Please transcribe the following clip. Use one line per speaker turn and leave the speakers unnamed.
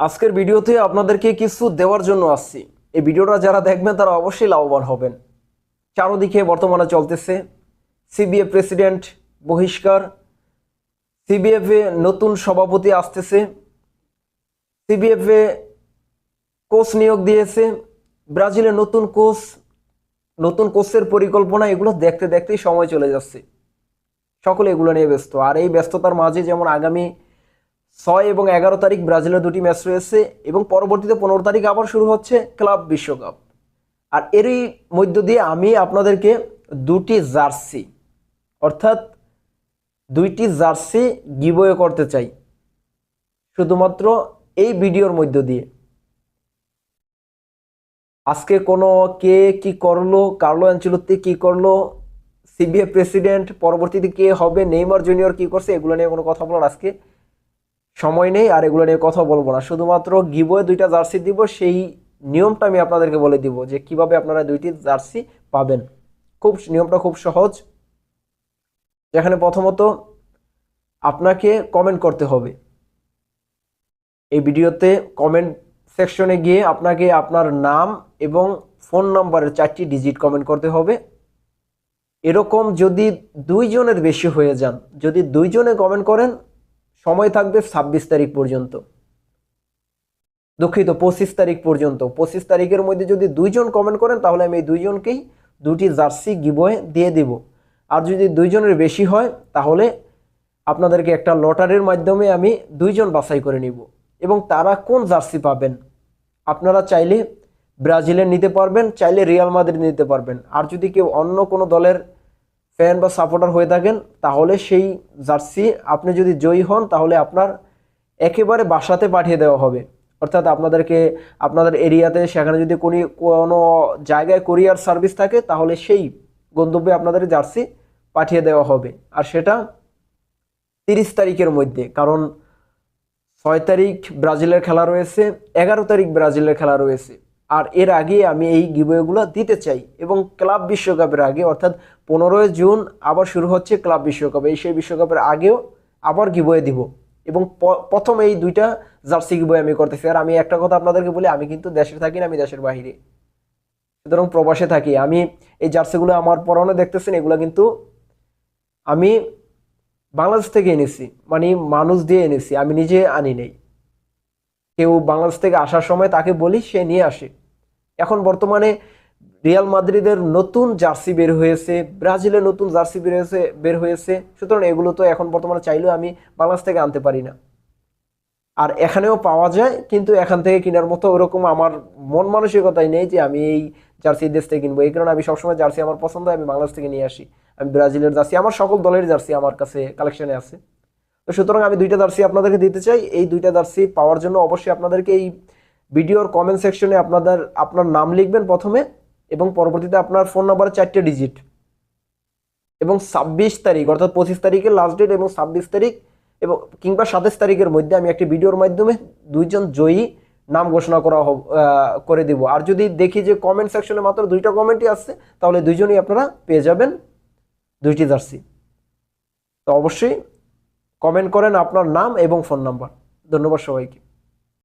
আজকের ভিডিওতে আপনাদেরকে কিছু দেওয়ার জন্য আসছি। এই ভিডিওটা যারা দেখবেন, তারা অবশ্যই লাভবান হবেন। চারোদিকে বর্তমানে চলতেছে সিবিএফ প্রেসিডেন্ট বহিষ্কার, সিবিএফ নতুন সভাপতি আসতেছে, সিবিএফ কোচ নিয়োগ দিয়েছে ব্রাজিলের নতুন কোচ, নতুন কোচের পরিকল্পনা, এগুলো দেখতে দেখতেই সময় চলে যাচ্ছে। সকলে এগুলো নিয়ে ব্যস্ত। আর এই ব্যস্ততার মাঝে যেমন আগামী ছয় এবং এগারো তারিখ ব্রাজিলের দুটি ম্যাচ রয়েছে এবং পরবর্তীতে পনেরো তারিখ আবার শুরু হচ্ছে ক্লাব বিশ্বকাপ। আর এরই মধ্য দিয়ে আমি আপনাদেরকে দুটি জার্সি, অর্থাৎ দুইটি জার্সি গিবয়ে করতে চাই, শুধুমাত্র এই ভিডিওর মধ্য দিয়ে। আজকে কোনো কে কি করল, কার্লো অ্যাঞ্চেলোত্তি কি করল, সিবিএ প্রেসিডেন্ট, পরবর্তীতে কে হবে, নেইমার জুনিয়র কি করছে, এগুলো নিয়ে কোনো কথা বলার আজকে সময় নেই আর এগুলো নিয়ে কথা বলব না। শুধুমাত্র গিবয়ে দুইটা জার্সি দিব, সেই নিয়মটা আমি আপনাদেরকে বলে দিব যে কীভাবে আপনারা দুইটি জার্সি পাবেন। খুব নিয়মটা খুব সহজ। যেখানে প্রথমত আপনাকে কমেন্ট করতে হবে। এই ভিডিওতে কমেন্ট সেকশনে গিয়ে আপনাকে আপনার নাম এবং ফোন নাম্বারের চারটি ডিজিট কমেন্ট করতে হবে। এরকম যদি দুইজনের বেশি হয়ে যান, যদি দুইজনে কমেন্ট করেন সময় থাকবে ছাব্বিশ তারিখ পর্যন্ত। দুঃখিত, পঁচিশ তারিখ পর্যন্ত। পঁচিশ তারিখের মধ্যে যদি দুইজন কমেন্ট করেন, তাহলে আমি এই দুইজনকেই দুটি জার্সি গিবয়ে দিয়ে দিব। আর যদি দুইজনের বেশি হয়, তাহলে আপনাদেরকে একটা লটারির মাধ্যমে আমি দুইজন বাছাই করে নিব। এবং তারা কোন জার্সি পাবেন? আপনারা চাইলে ব্রাজিলের নিতে পারবেন, চাইলে রিয়াল মাদ্রিদ নিতে পারবেন। আর যদি কেউ অন্য কোনো দলের ফ্যান বা সাপোর্টার হয়ে থাকেন, তাহলে সেই জার্সি আপনি যদি জয়ী হন, তাহলে আপনার একেবারে বাসাতে পাঠিয়ে দেওয়া হবে। অর্থাৎ আপনাদেরকে, আপনাদের এরিয়াতে সেখানে যদি কোনো কোনো জায়গায় কোরিয়ার সার্ভিস থাকে, তাহলে সেই গন্তব্যে আপনাদের জার্সি পাঠিয়ে দেওয়া হবে। আর সেটা তিরিশ তারিখের মধ্যে, কারণ ছয় তারিখ ব্রাজিলের খেলা রয়েছে, এগারো তারিখ ব্রাজিলের খেলা রয়েছে। আর এর আগে আমি এই গিবয়েগুলো দিতে চাই এবং ক্লাব বিশ্বকাপের আগে, অর্থাৎ পনেরোই জুন আবার শুরু হচ্ছে ক্লাব বিশ্বকাপ। এই সেই বিশ্বকাপের আগেও আবার গিবয়ে দিব এবং প্রথম এই দুইটা জার্সি গিবয়ে আমি করতেছি। আর আমি একটা কথা আপনাদেরকে বলি, আমি কিন্তু দেশে থাকি না, আমি দেশের বাইরে। সুতরাং প্রবাসে থাকি। আমি এই জার্সিগুলো আমার পরনে দেখতেছেন, এগুলো কিন্তু আমি বাংলাদেশ থেকে এনেছি মানে মানুষ দিয়ে এনেছি, আমি নিজে আনি নেই। কেউ বাংলাদেশ থেকে আসার সময় তাকে বলি, সে নিয়ে আসে। এখন বর্তমানে রিয়াল মাদ্রিদের নতুন জার্সি বের হয়েছে, ব্রাজিলের নতুন জার্সি বের হয়েছে বের হয়েছে। সুতরাং এগুলো তো এখন বর্তমানে চাইলেও আমি বাংলাদেশ থেকে আনতে পারি না। আর এখানেও পাওয়া যায়, কিন্তু এখান থেকে কেনার মতো ওরকম আমার মন মানসিকতাই নেই যে আমি এই জার্সি দেশ থেকে কিনবো। এই কারণে আমি সবসময় জার্সি আমার পছন্দ, আমি বাংলাদেশ থেকে নিয়ে আসি। আমি ব্রাজিলের জার্সি, আমার সকল দলের জার্সি আমার কাছে কালেকশনে আছে। তো সুতরাং আমি দুইটা জার্সি আপনাদেরকে দিতে চাই। এই দুইটা জার্সি পাওয়ার জন্য অবশ্যই আপনাদেরকে এই ভিডিওর কমেন্ট সেকশনে আপনাদের, আপনার নাম লিখবেন প্রথমে এবং পরবর্তীতে আপনার ফোন নাম্বারের চারটে ডিজিট এবং ছাব্বিশ তারিখ, অর্থাৎ পঁচিশ তারিখের লাস্ট ডেট এবং ছাব্বিশ তারিখ এবং কিংবা সাতাশ তারিখের মধ্যে আমি একটি ভিডিওর মাধ্যমে দুইজন জয়ী নাম ঘোষণা করা করে দিব। আর যদি দেখি যে কমেন্ট সেকশনে মাত্র দুইটা কমেন্টই আসছে, তাহলে দুইজনই আপনারা পেয়ে যাবেন দুইটি জার্সি। তো অবশ্যই কমেন্ট করেন আপনার নাম এবং ফোন নাম্বার। ধন্যবাদ সবাইকে।